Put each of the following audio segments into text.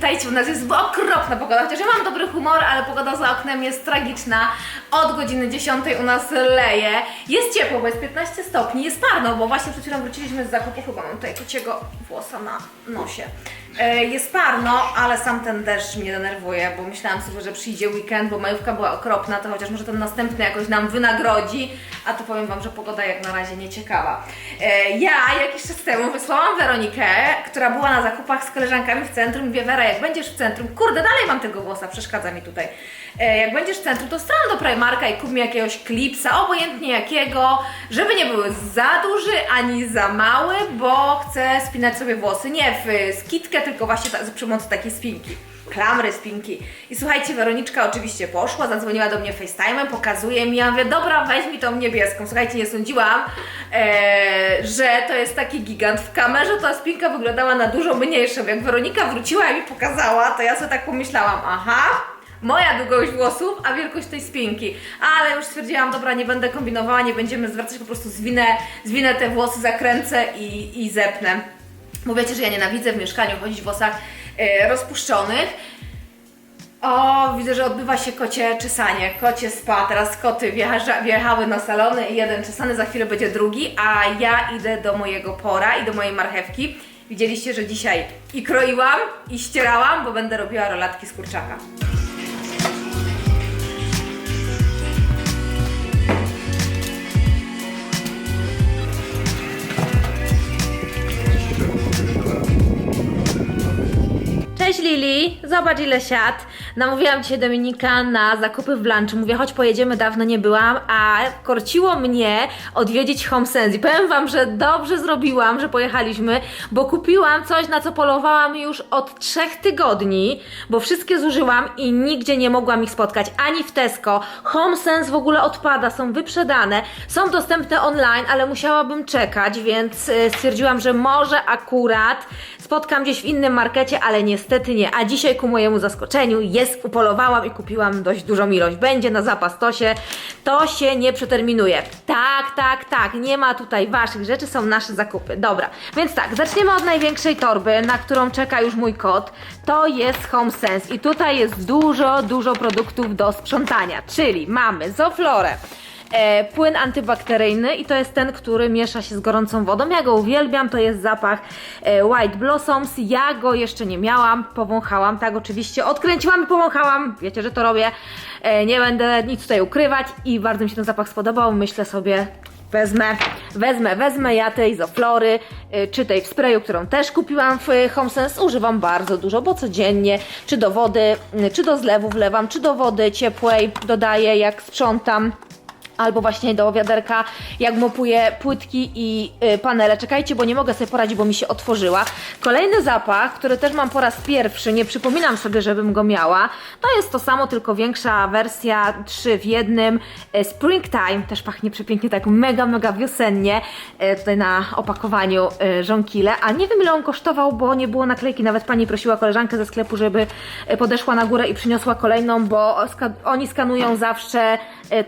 Witajcie. U nas jest okropna pogoda, chociaż ja mam dobry humor, ale pogoda za oknem jest tragiczna. Od godziny 10 u nas leje. Jest ciepło, bo jest 15 stopni, jest parno, bo właśnie przed chwilą wróciliśmy z zakupu, chyba mam tutaj kociego włosa na nosie. E, Jest parno, ale sam ten deszcz mnie denerwuje, bo myślałam sobie, że przyjdzie weekend, bo majówka była okropna, to chociaż może ten następny jakoś nam wynagrodzi, a to powiem Wam, że pogoda jak na razie nieciekawa. E, Ja jakiś czas temu wysłałam Weronikę, która była na zakupach z koleżankami w centrum i mówię, Wera, jak będziesz w centrum, kurde, dalej mam tego włosa, przeszkadza mi tutaj. E, Jak będziesz w centrum, to stron do Primarka i kup mi jakiegoś klipsa, obojętnie jakiego, żeby nie były za duży ani za mały, bo chcę spinać sobie włosy nie w skitkę, tylko właśnie ta, za pomocą takiej spinki. Klamry, spinki. I słuchajcie, Weroniczka oczywiście poszła, zadzwoniła do mnie FaceTime'em, pokazuje mi, ja mówię, dobra, weź mi tą niebieską. Słuchajcie, nie sądziłam, e, że to jest taki gigant. W kamerze ta spinka wyglądała na dużo mniejszą. Jak Weronika wróciła i mi pokazała, to ja sobie tak pomyślałam, aha, moja długość włosów, a wielkość tej spinki. Ale już stwierdziłam, dobra, nie będę kombinowała, nie będziemy zwracać, po prostu zwinę, zwinę te włosy, zakręcę i, i zepnę. Mówicie, że ja nienawidzę w mieszkaniu chodzić w włosach e, rozpuszczonych. O, widzę, że odbywa się kocie czesanie, kocie spa. Teraz koty wjeżdża, wjechały na salony i jeden czesany, za chwilę będzie drugi, a ja idę do mojego pora i do mojej marchewki. Widzieliście, że dzisiaj i kroiłam, i ścierałam, bo będę robiła rolatki z kurczaka. Cześć Lili, zobacz ile siat. Namówiłam dzisiaj Dominika na zakupy w lunch. Mówię, chodź pojedziemy, dawno nie byłam, a korciło mnie odwiedzić Home Sense. I powiem Wam, że dobrze zrobiłam, że pojechaliśmy, bo kupiłam coś, na co polowałam już od trzech tygodni, bo wszystkie zużyłam i nigdzie nie mogłam ich spotkać, ani w Tesco. Home Sense w ogóle odpada, są wyprzedane, są dostępne online, ale musiałabym czekać, więc y, stwierdziłam, że może akurat spotkam gdzieś w innym markecie, ale niestety nie. A dzisiaj ku mojemu zaskoczeniu jest, upolowałam i kupiłam dość dużą ilość. Będzie na zapas, to się, to się nie przeterminuje. Tak, tak, tak, nie ma tutaj waszych rzeczy, są nasze zakupy. Dobra, więc tak, zaczniemy od największej torby, na którą czeka już mój kot. To jest Home Sense i tutaj jest dużo, dużo produktów do sprzątania, czyli mamy Zoflorę, e, płyn antybakteryjny i to jest ten, który miesza się z gorącą wodą. Ja go uwielbiam, to jest zapach e, White Blossoms. Ja go jeszcze nie miałam, powąchałam, tak oczywiście. Odkręciłam i powąchałam, wiecie, że to robię. E, nie będę nic tutaj ukrywać i bardzo mi się ten zapach spodobał. Myślę sobie, Wezmę, wezmę, wezmę ja tej Zoflory, y, czy tej w sprayu, którą też kupiłam w y, HomeSense. Używam bardzo dużo, bo codziennie, czy do wody, czy do zlewu wlewam, czy do wody ciepłej dodaję, jak sprzątam. Albo właśnie do wiaderka, jak mopuję płytki i y, panele. Czekajcie, bo nie mogę sobie poradzić, bo mi się otworzyła. Kolejny zapach, który też mam po raz pierwszy, nie przypominam sobie, żebym go miała. To jest to samo, tylko większa wersja, trzy w jednym. Y, Springtime, też pachnie przepięknie, tak mega, mega wiosennie. Y, tutaj na opakowaniu y, żonkile. A nie wiem ile on kosztował, bo nie było naklejki. Nawet pani prosiła koleżankę ze sklepu, żeby podeszła na górę i przyniosła kolejną, bo oni skanują zawsze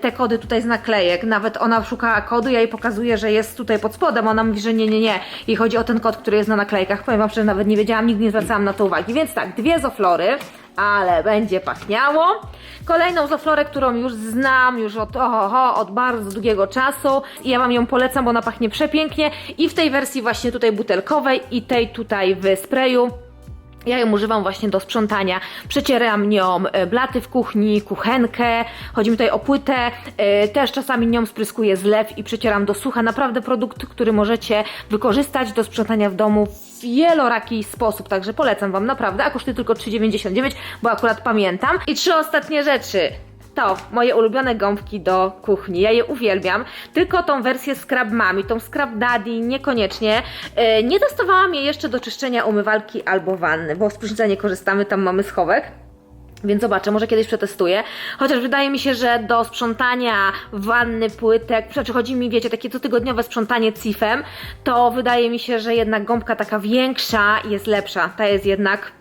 te kody tutaj z naklejek. Nawet ona szukała kodu, ja jej pokazuję, że jest tutaj pod spodem. Ona mówi, że nie, nie, nie. I chodzi o ten kod, który jest na naklejkach. Powiem wam, że nawet nie wiedziałam, nigdy nie zwracałam na to uwagi. Więc tak, dwie zoflory, ale będzie pachniało. Kolejną zoflorę, którą już znam już od, od bardzo długiego czasu. I ja wam ją polecam, bo ona pachnie przepięknie. I w tej wersji właśnie tutaj butelkowej i tej tutaj w sprayu. Ja ją używam właśnie do sprzątania. Przecieram nią e, blaty w kuchni, kuchenkę. Chodzi mi tutaj o płytę. E, Też czasami nią spryskuję zlew i przecieram do sucha. Naprawdę produkt, który możecie wykorzystać do sprzątania w domu w wieloraki sposób. Także polecam Wam naprawdę. A kosztuje tylko 3,99, bo akurat pamiętam. I trzy ostatnie rzeczy. To moje ulubione gąbki do kuchni. Ja je uwielbiam. Tylko tą wersję Scrub Mami, tą Scrub Daddy niekoniecznie. E, nie testowałam jej jeszcze do czyszczenia umywalki albo wanny, bo z nie korzystamy, tam mamy schowek. Więc zobaczę, może kiedyś przetestuję. Chociaż wydaje mi się, że do sprzątania wanny, płytek, znaczy chodzi mi, wiecie, takie cotygodniowe sprzątanie cifem, to wydaje mi się, że jednak gąbka taka większa jest lepsza. Ta jest jednak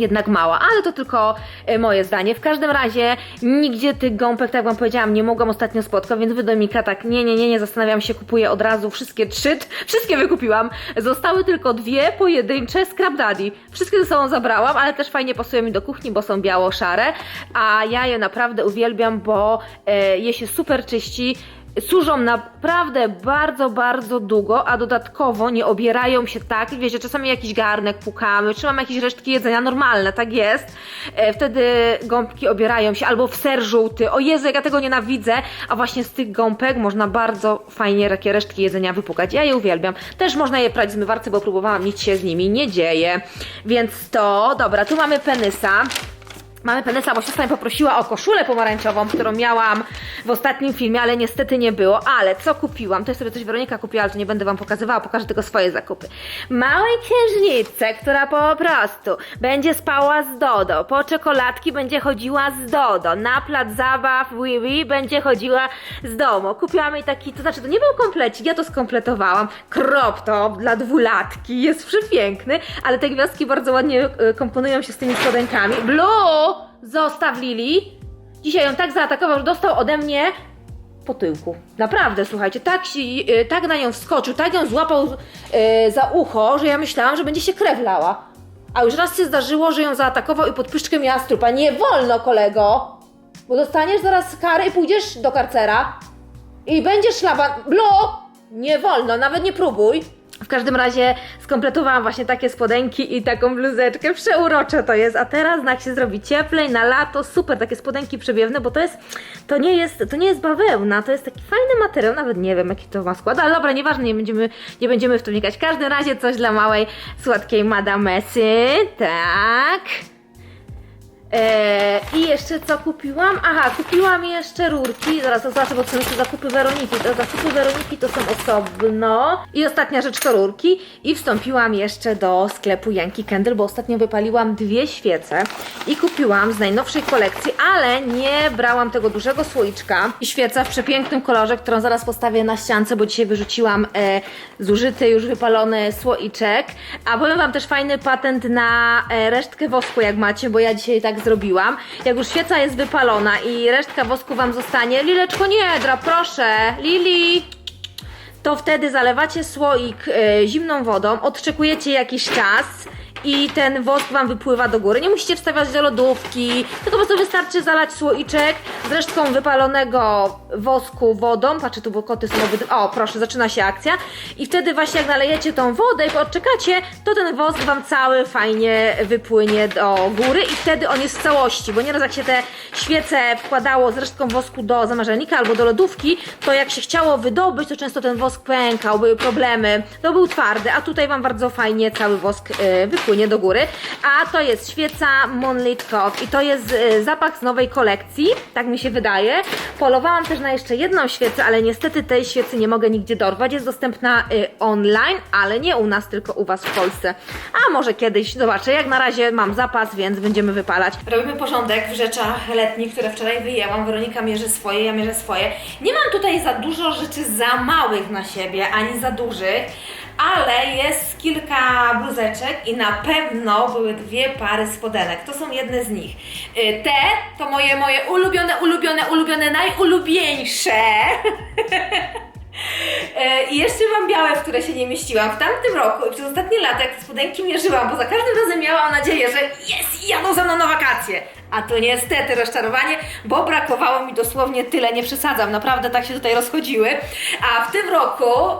jednak mała, ale to tylko e, moje zdanie. W każdym razie nigdzie tych gąbek, tak jak wam powiedziałam, nie mogłam ostatnio spotkać, więc wy Dominika tak nie, nie, nie, nie, zastanawiam się, kupuję od razu wszystkie trzy, wszystkie wykupiłam. Zostały tylko dwie pojedyncze Scrap Daddy. Wszystkie ze sobą zabrałam, ale też fajnie pasują mi do kuchni, bo są biało-szare, a ja je naprawdę uwielbiam, bo e, je się super czyści, służą naprawdę bardzo, bardzo długo, a dodatkowo nie obierają się tak, wiecie, czasami jakiś garnek pukamy, czy mam jakieś resztki jedzenia, normalne, tak jest. E, wtedy gąbki obierają się, albo w ser żółty, o Jezu, jak ja tego nienawidzę, a właśnie z tych gąbek można bardzo fajnie takie resztki jedzenia wypukać. Ja je uwielbiam. Też można je prać w zmywarce, bo próbowałam, nic się z nimi nie dzieje. Więc to, dobra, tu mamy penysa. Mamy penesa, bo siostra mnie poprosiła o koszulę pomarańczową, którą miałam w ostatnim filmie, ale niestety nie było. Ale co kupiłam? To jest sobie coś Weronika kupiła, ale to nie będę wam pokazywała, pokażę tylko swoje zakupy. Małej księżniczce, która po prostu będzie spała z Dodo, po czekoladki będzie chodziła z Dodo, na plac zabaw Wiwi będzie chodziła z domu. Kupiłam jej taki, to znaczy to nie był komplecik, ja to skompletowałam. Crop top dla dwulatki, jest przepiękny, ale te gwiazdki bardzo ładnie y, komponują się z tymi spodenkami. Blue! Zostaw Lili. Dzisiaj ją tak zaatakował, że dostał ode mnie po tyłku. Naprawdę, słuchajcie, tak, y, tak na nią wskoczył, tak ją złapał y, za ucho, że ja myślałam, że będzie się krew lała. A już raz się zdarzyło, że ją zaatakował i pod pyszczkę miała strupa. Nie wolno, kolego! Bo dostaniesz zaraz karę i pójdziesz do karcera. I będziesz szlaban... Blo! Nie wolno, nawet nie próbuj. Każdym razie skompletowałam właśnie takie spodenki i taką bluzeczkę. Przeurocze to jest. A teraz jak się zrobi cieplej, na lato, super, takie spodenki przewiewne, bo to jest, to nie jest, to nie jest bawełna, to jest taki fajny materiał, nawet nie wiem jaki to ma skład, ale dobra, nieważne, nie będziemy, nie będziemy w to wnikać. W każdym razie coś dla małej, słodkiej madamesy, tak. Eee, I jeszcze co kupiłam? Aha, kupiłam jeszcze rurki. Zaraz zobaczę, bo są zakupy Weroniki. To zakupy Weroniki to są osobno. I ostatnia rzecz to rurki. I wstąpiłam jeszcze do sklepu Yankee Candle, bo ostatnio wypaliłam dwie świece i kupiłam z najnowszej kolekcji, ale nie brałam tego dużego słoiczka. I świeca w przepięknym kolorze, którą zaraz postawię na ściance, bo dzisiaj wyrzuciłam e, zużyty, już wypalony słoiczek. A powiem Wam też fajny patent na e, resztkę wosku, jak macie, bo ja dzisiaj tak zrobiłam. Jak już jest wypalona i resztka wosku Wam zostanie, Lileczko nie dra, proszę, Lili! to wtedy zalewacie słoik e, zimną wodą, odczekujecie jakiś czas i ten wosk Wam wypływa do góry. Nie musicie wstawiać do lodówki, tylko po prostu wystarczy zalać słoiczek z resztką wypalonego wosku wodą. Patrzę tu, bo koty są obydwa. O, proszę, zaczyna się akcja. I wtedy właśnie jak nalejecie tą wodę i odczekacie, to ten wosk Wam cały fajnie wypłynie do góry i wtedy on jest w całości, bo nieraz jak się te świece wkładało z resztką wosku do zamrażalnika albo do lodówki, to jak się chciało wydobyć, to często ten wosk pękał, były problemy, to był twardy, a tutaj Wam bardzo fajnie cały wosk y, wypłynie do góry. A to jest świeca Monlit Cough i to jest y, zapach z nowej kolekcji, tak mi się wydaje. Polowałam też na jeszcze jedną świecę, ale niestety tej świecy nie mogę nigdzie dorwać. Jest dostępna y, online, ale nie u nas, tylko u Was w Polsce. A może kiedyś, zobaczę. Jak na razie mam zapas, więc będziemy wypalać. Robimy porządek w rzeczach letnich, które wczoraj wyjęłam. Weronika mierzy swoje, ja mierzę swoje. Nie mam tutaj za dużo rzeczy za małych na siebie, ani za dużych ale jest kilka bluzeczek i na pewno były dwie pary spodenek. To są jedne z nich. Y, Te to moje, moje ulubione, ulubione, ulubione, najulubieńsze. E, I jeszcze mam białe, w które się nie mieściłam. W tamtym roku i przez ostatnie lata, jak te spodenki mierzyłam, bo za każdym razem miałam nadzieję, że jest, jadą ze mną na wakacje. A to niestety rozczarowanie, bo brakowało mi dosłownie tyle, nie przesadzam, naprawdę tak się tutaj rozchodziły. A w tym roku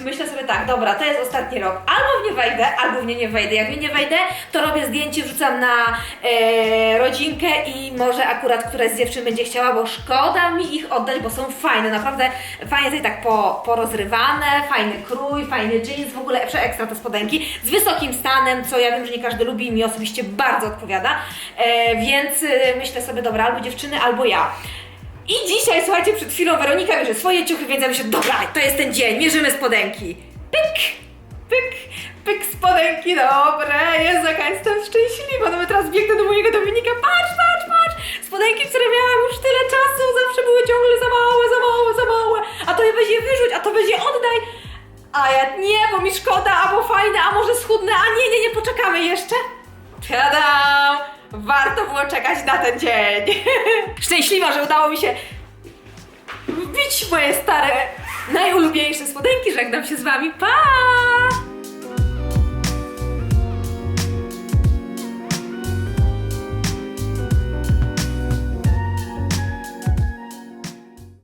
y, myślę sobie tak, dobra, to jest ostatni rok, albo w nie wejdę, albo w nie nie wejdę. Jak w nie nie wejdę, to robię zdjęcie, wrzucam na e, rodzinkę i może akurat któraś z dziewczyn będzie chciała, bo szkoda mi ich oddać, bo są fajne, naprawdę fajnie tutaj tak po, porozrywane, fajny krój, fajny jeans, w ogóle ekstra te spodenki, z wysokim stanem, co ja wiem, że nie każdy lubi i mi osobiście bardzo odpowiada, e, więc e, myślę sobie, dobra, albo dziewczyny, albo ja. I dzisiaj, słuchajcie, przed chwilą Weronika bierze swoje ciuchy, więc ja myślę, dobra, to jest ten dzień, mierzymy spodenki. Pyk, pyk, pyk, spodenki, dobre, Jezu, jaka jestem szczęśliwa, no my teraz biegnę do mojego Dominika, patrz, patrz, patrz, spodenki, które miałam już tyle czasu, zawsze były ciągle za małe, za małe, za małe, a to je weź je wyrzuć, a to weź je oddaj, a ja nie, bo mi szkoda, albo fajne, a może schudne, a nie, nie, nie, poczekamy jeszcze. Tada! Warto było czekać na ten dzień. Szczęśliwa, że udało mi się wbić moje stare, najulubieńsze spodenki. Żegnam się z wami. Pa!